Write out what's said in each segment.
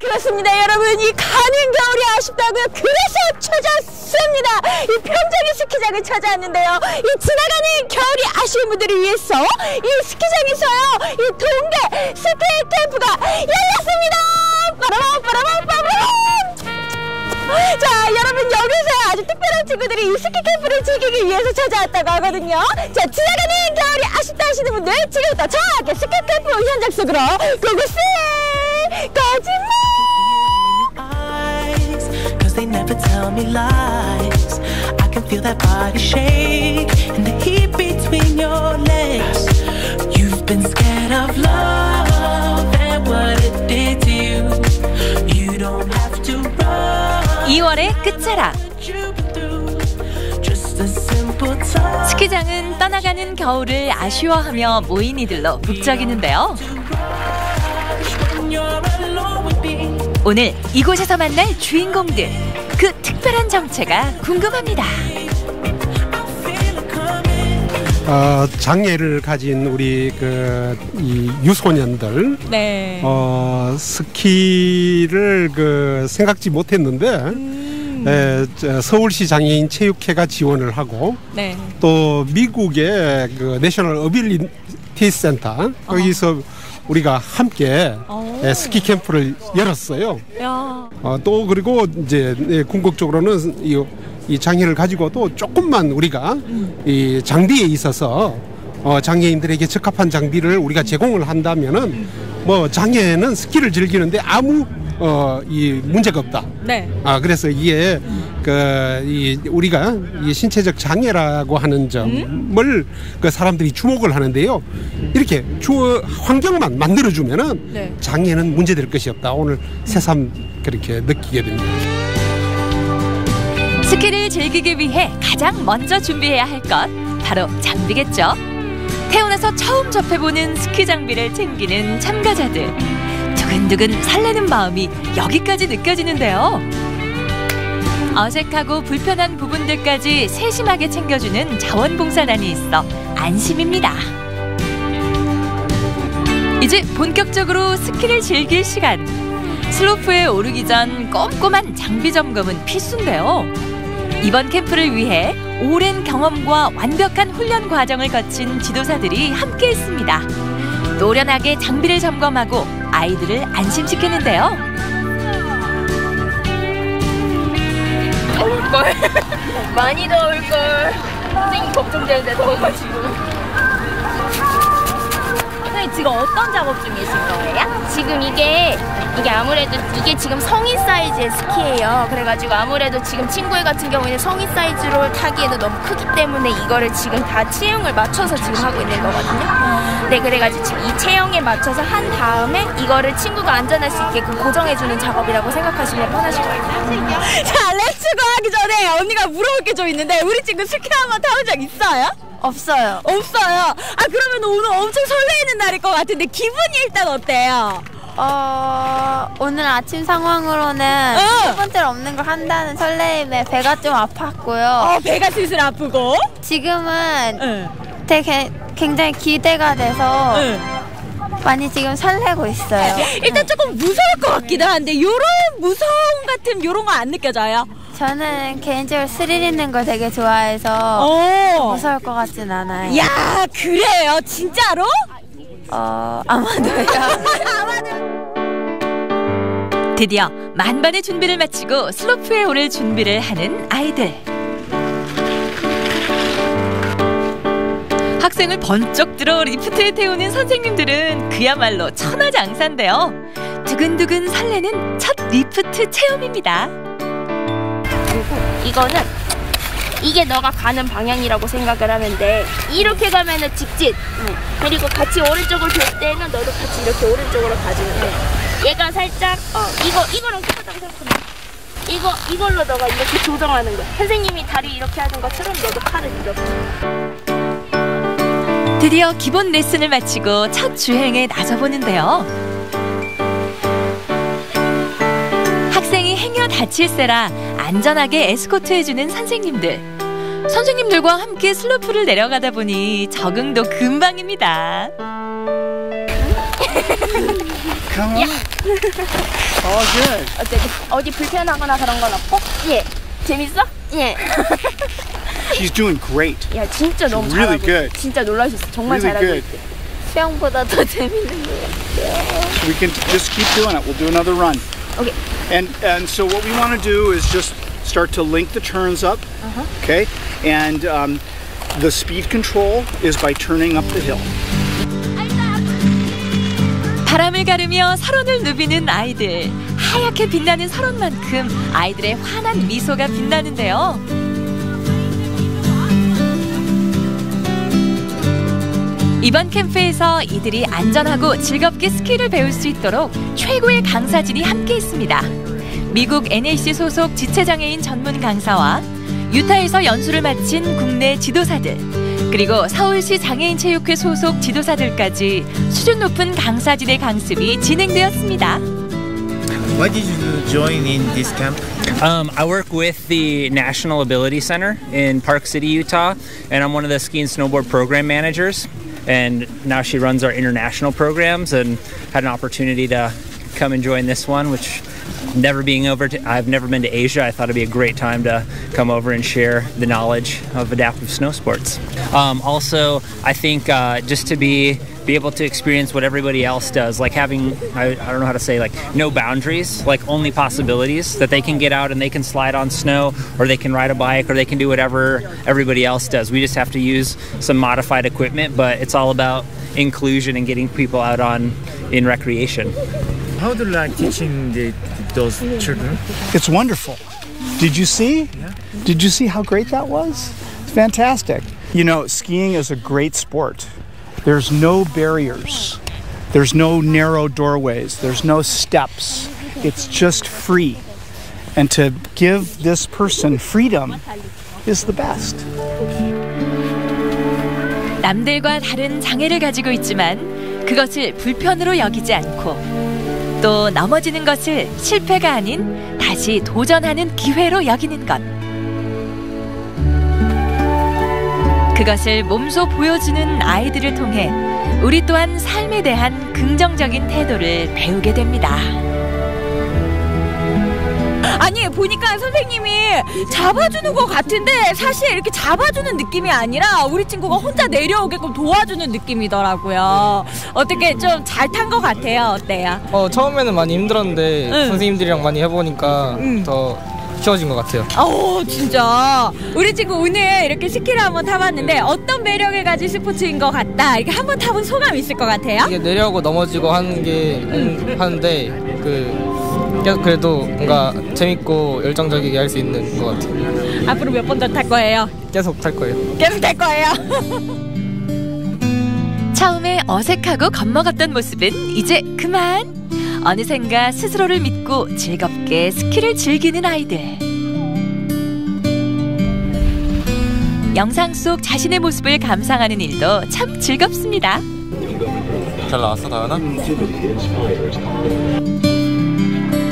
그렇습니다. 여러분 이 가는 겨울이 아쉽다고요. 그래서 찾았습니다. 이 평정의 스키장을 찾아왔는데요. 이 지나가는 겨울이 아쉬운 분들을 위해서 이 스키장에서요. 이 동계 스키 캠프가 열렸습니다. 빠라밤 빠라밤 자 여러분 여기서 아주 특별한 친구들이 이 스키 캠프를 즐기기 위해서 찾아왔다고 하거든요. 자 지나가는 겨울이 아쉽다 하시는 분들 지금부터 함께 스키 캠프 현장 속으로 고고스 거짓말 eyes, Cause they never tell me lies. I can feel that body shake and the heat between your legs. You've been scared of love and what it did to you. You don't have to run. 2월의 끝자락. 스키장은 떠나가는 겨울을 아쉬워하며 모인 이들로 북적이는데요. 오늘 이곳에서 만날 주인공들 그 특별한 정체가 궁금합니다. 어, 장애를 가진 우리 그 이 유소년들 네. 어, 스키를 그 생각지 못했는데 음. 에, 저 서울시 장애인 체육회가 지원을 하고 네. 또 미국의 그 내셔널 어빌리티 센터 거기서 우리가 함께 오. 에, 스키 캠프를 열었어요. 야. 어, 또 그리고 이제 예, 궁극적으로는 이, 이 장애를 가지고도 조금만 우리가 이 장비에 있어서 어, 장애인들에게 적합한 장비를 우리가 제공을 한다면은 뭐 장애는 스키를 즐기는데 아무 어, 이 문제가 없다. 네. 아 그래서 이게 그이 우리가 이 신체적 장애라고 하는 점을 그 사람들이 주목을 하는데요. 이렇게 주 환경만 만들어 주면은 네. 장애는 문제될 것이 없다. 오늘 새삼 그렇게 느끼게 됩니다. 스키를 즐기기 위해 가장 먼저 준비해야 할 것 바로 장비겠죠. 태어나서 처음 접해보는 스키 장비를 챙기는 참가자들. 두근두근 설레는 마음이 여기까지 느껴지는데요. 어색하고 불편한 부분들까지 세심하게 챙겨주는 자원봉사단이 있어 안심입니다. 이제 본격적으로 스키를 즐길 시간. 슬로프에 오르기 전 꼼꼼한 장비 점검은 필수인데요. 이번 캠프를 위해 오랜 경험과 완벽한 훈련 과정을 거친 지도사들이 함께 했습니다. 노련하게 장비를 점검하고 아이들을 안심시키는데요. 더울걸. 많이 더울걸. 선생님 걱정되는데 더워가지고 지금 어떤 작업 중이신 거예요? 지금 이게 이게 아무래도 이게 지금 성인 사이즈의 스키예요 그래가지고 아무래도 지금 친구의 같은 경우에는 성인 사이즈로 타기에는 너무 크기 때문에 이거를 지금 다 체형을 맞춰서 지금 하고 있는 거거든요 네 그래가지고 지금 이 체형에 맞춰서 한 다음에 이거를 친구가 안전할 수 있게끔 고정해주는 작업이라고 생각하시면 편하실 거예요 자 렛츠고 하기 전에 언니가 물어볼 게 좀 있는데 우리 친구 스키 한번 타본 적 있어요? 없어요 없어요 아 그러면 오늘 엄청 설레이는 날일 것 같은데 기분이 일단 어때요? 어, 오늘 아침 상황으로는 응. 첫 번째로 없는 걸 한다는 설레임에 배가 좀 아팠고요. 어 배가 슬슬 아프고 지금은 응. 되게 굉장히 기대가 돼서 응. 많이 지금 설레고 있어요. 일단 조금 무서울 것 같기도 한데 요런 무서움 같은 요런 거 안 느껴져요? 저는 개인적으로 스릴 있는 걸 되게 좋아해서 어. 무서울 것 같진 않아요. 야 그래요 진짜로? 어, 아마도요. 드디어 만반의 준비를 마치고 슬로프에 오를 준비를 하는 아이들. 학생을 번쩍 들어 리프트에 태우는 선생님들은 그야말로 천하장사인데요. 두근두근 설레는 첫 리프트 체험입니다. 이거는 이게 너가 가는 방향이라고 생각을 하면 돼. 이렇게 가면은 직진. 그리고 같이 오른쪽을 돌 때는 너도 같이 이렇게 오른쪽으로 가주면 돼. 얘가 살짝 어 이거 이거랑 똑같다고 생각하면 돼. 이거 이걸로 너가 이렇게 조정하는 거야. 선생님이 다리 이렇게 하는 것처럼 너도 팔을 이렇게. 드디어 기본 레슨을 마치고 첫 주행에 나서보는데요. 다칠세라 안전하게 에스코트해주는 선생님들. 선생님들과 함께 슬로프를 내려가다 보니 적응도 금방입니다. Good. 어때? 어디 불편하거나 그런 건 없고? 예. 재밌어? 예. She's doing great. 야 진짜 너무 Really 잘하고 good. 진짜 놀라셨어. 정말 Really 잘하고 good. 있대. 수영보다 더 재밌는 거 So we can just keep doing it. We'll do another run. Okay. And and so what we want to do is just start to link the turns up. Okay. And um, the speed control is by turning up the hill. 바람을 가르며 서론을 누비는 아이들. 하얗게 빛나는 서론만큼 아이들의 환한 미소가 빛나는데요. 이번 캠프에서 이들이 안전하고 즐겁게 스키를 배울 수 있도록 최고의 강사진이 함께 있습니다. 미국 NAC 소속 지체장애인 전문 강사와 유타에서 연수를 마친 국내 지도사들, 그리고 서울시 장애인 체육회 소속 지도사들까지 수준 높은 강사진의 강습이 진행되었습니다. Why did you join in this camp? Um, I work with the National Ability Center in Park City, Utah, and I'm one of the ski and snowboard program managers. And now she runs our international programs, and had an opportunity to come and join this one, which never being over to I've never been to Asia. I thought it'd be a great time to come over and share the knowledge of adaptive snow sports. Um, also, I think uh, just to be be able to experience what everybody else does, like having I, I don't know how to say like no boundaries, like only possibilities that they can get out and they can slide on snow or they can ride a bike or they can do whatever everybody else does. We just have to use some modified equipment, but it's all about inclusion and getting people out on in recreation. How do you like teaching the, those children? It's wonderful. Did you see? Did you see how great that was? It's fantastic. You know, skiing is a great sport. There's no barriers. There's no narrow doorways. There's no steps. It's just free. And to give this person freedom is the best. 남들과 다른 장애를 가지고 있지만 그것을 불편으로 여기지 않고 또 넘어지는 것을 실패가 아닌 다시 도전하는 기회로 여기는 것. 그것을 몸소 보여주는 아이들을 통해 우리 또한 삶에 대한 긍정적인 태도를 배우게 됩니다. 아니 보니까 선생님이 잡아주는 것 같은데 사실 이렇게 잡아주는 느낌이 아니라 우리 친구가 혼자 내려오게끔 도와주는 느낌이더라고요. 어떻게 좀 잘 탄 것 같아요. 어때요? 어 처음에는 많이 힘들었는데 응. 선생님들이랑 많이 해보니까 더 쉬워진 것 같아요. 어 진짜 우리 친구 오늘 이렇게 스키를 한번 타봤는데 어떤 매력을 가진 스포츠인 것 같다 이렇게 한번 타본 소감 있을 것 같아요? 이게 내려오고 넘어지고 하는 게 음, 하는데 그 계속 그래도 뭔가 재밌고 열정적이게 할 수 있는 것 같아요. 앞으로 몇 번 더 탈 거예요? 계속 탈 거예요. 계속 탈 거예요. 처음에 어색하고 겁먹었던 모습은 이제 그만. 어느샌가 스스로를 믿고 즐겁게 스키를 즐기는 아이들. 영상 속 자신의 모습을 감상하는 일도 참 즐겁습니다. 잘 나왔어 다현아?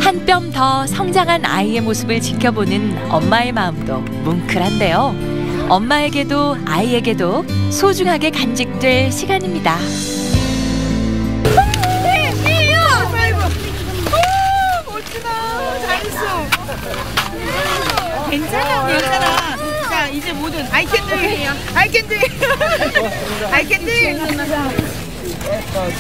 한 뼘 더 성장한 아이의 모습을 지켜보는 엄마의 마음도 뭉클한데요. 엄마에게도 아이에게도 소중하게 간직될 시간입니다. 괜찮아, 괜찮아. 자, 이제 모든 아이캔들, 아이캔들, 아이캔들.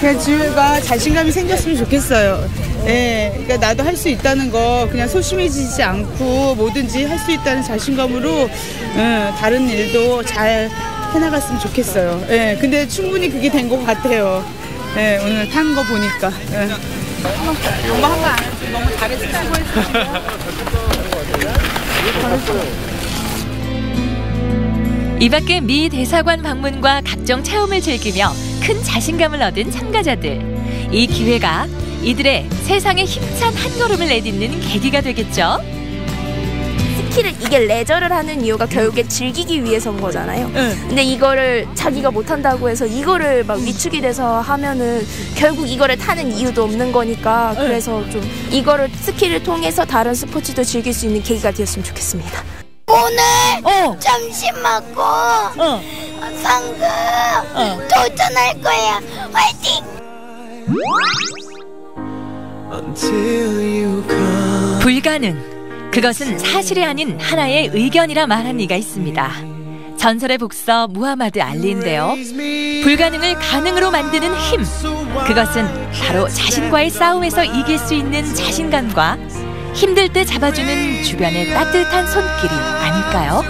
그냥 지우가 자신감이 생겼으면 좋겠어요. 예, 그러니까 나도 할 수 있다는 거 그냥 소심해지지 않고 뭐든지 할 수 있다는 자신감으로 예, 다른 일도 잘 해나갔으면 좋겠어요. 예, 근데 충분히 그게 된 것 같아요. 예, 오늘 타는 거 보니까. 예. 엄마 한거안 했지. 너무 잘했어. 이 밖에 미 대사관 방문과 각종 체험을 즐기며 큰 자신감을 얻은 참가자들. 이 기회가 이들의 세상에 힘찬 한 걸음을 내딛는 계기가 되겠죠. 스키를 이게 레저를 하는 이유가 결국에 즐기기 위해서인 거잖아요. 근데 이거를 자기가 못한다고 해서 이거를 막 위축이 돼서 하면은 결국 이거를 타는 이유도 없는 거니까 그래서 좀 이거를 스키를 통해서 다른 스포츠도 즐길 수 있는 계기가 되었으면 좋겠습니다. 오늘 점심 먹고 상금 도전할 거야. 화이팅! until you come. 불가능. 그것은 사실이 아닌 하나의 의견이라 말한 이가 있습니다. 전설의 복서 무하마드 알리인데요. 불가능을 가능으로 만드는 힘. 그것은 바로 자신과의 싸움에서 이길 수 있는 자신감과 힘들 때 잡아주는 주변의 따뜻한 손길이 아닐까요?